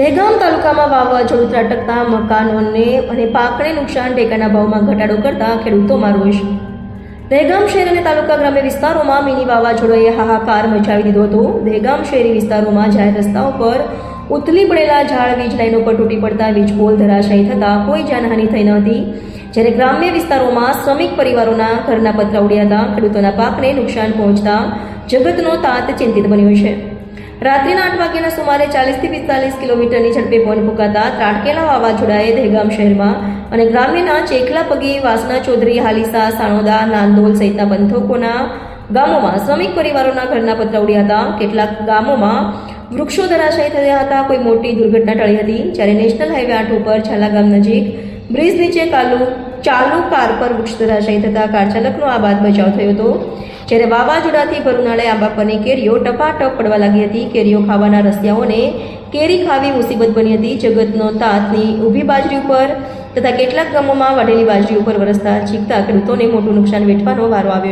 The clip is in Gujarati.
દહેગામ તાલુકામાં વાવાઝોડું ત્રાટકતા મકાનોને અને પાકને નુકસાન ટેકાના ભાવમાં ઘટાડો કરતા ખેડૂતોમાં રોષ. દહેગામ શહેર અને તાલુકા ગ્રામ્ય વિસ્તારોમાં મિની વાવાઝોડાએ હાહાકાર મચાવી દીધો હતો. દહેગામ શહેરી વિસ્તારોમાં જાહેર રસ્તાઓ પર ઉથલી પડેલા ઝાડ, વીજ લાઈનો પર તૂટી પડતા વીજ પોલ ધરાશાયી થતાં કોઈ જાનહાનિ થઈ ન હતી. જ્યારે ગ્રામ્ય વિસ્તારોમાં શ્રમિક પરિવારોના ઘરના પતરા ઉડ્યા હતા, ખેડૂતોના પાકને નુકસાન પહોંચતા જગતનો તાત ચિંતિત બન્યો છે. રાત્રિના આઠ વાગ્યાના સુમારે ચાલીસથી પિસ્તાલીસ કિલોમીટરની ઝડપે પવન ફૂંકાતા ત્રાટકેલા વાવાઝોડાએ દહેગામ શહેરમાં અને ગ્રામ્યના ચેખલા પગી વાસના ચૌધરી, હાલીસા, સાણોદા, નાંદોલ સહિતના પંથકોના ગામોમાં શ્રમિક પરિવારોના ઘરના પતરા ઉડ્યા હતા. કેટલાક ગામોમાં વૃક્ષો ધરાશાયી થયા હતા. કોઈ મોટી દુર્ઘટના ટળી હતી જ્યારે નેશનલ હાઈવે આઠ ઉપર છાલા ગામ નજીક બ્રિજ નીચે કાલુ ચાલુ કાર પર વૃક્ષ ધરાશાયી થતા કાર ચાલકનો આ બાદ બચાવ થયો હતો. જ્યારે વાવાઝોડાથી ભરૂનાળે આંબા પરની કેરીઓ ટપાટપ પડવા લાગી હતી. કેરીઓ ખાવાના રસિયાઓને કેરી ખાવી મુસીબત બની હતી. જગતનો તાતની ઊભી બાજરી ઉપર તથા કેટલાક ગામોમાં વાઢેલી બાજરી ઉપર વરસતા ચીકતા ખેડૂતોને મોટું નુકસાન વેઠવાનો વારો આવ્યો.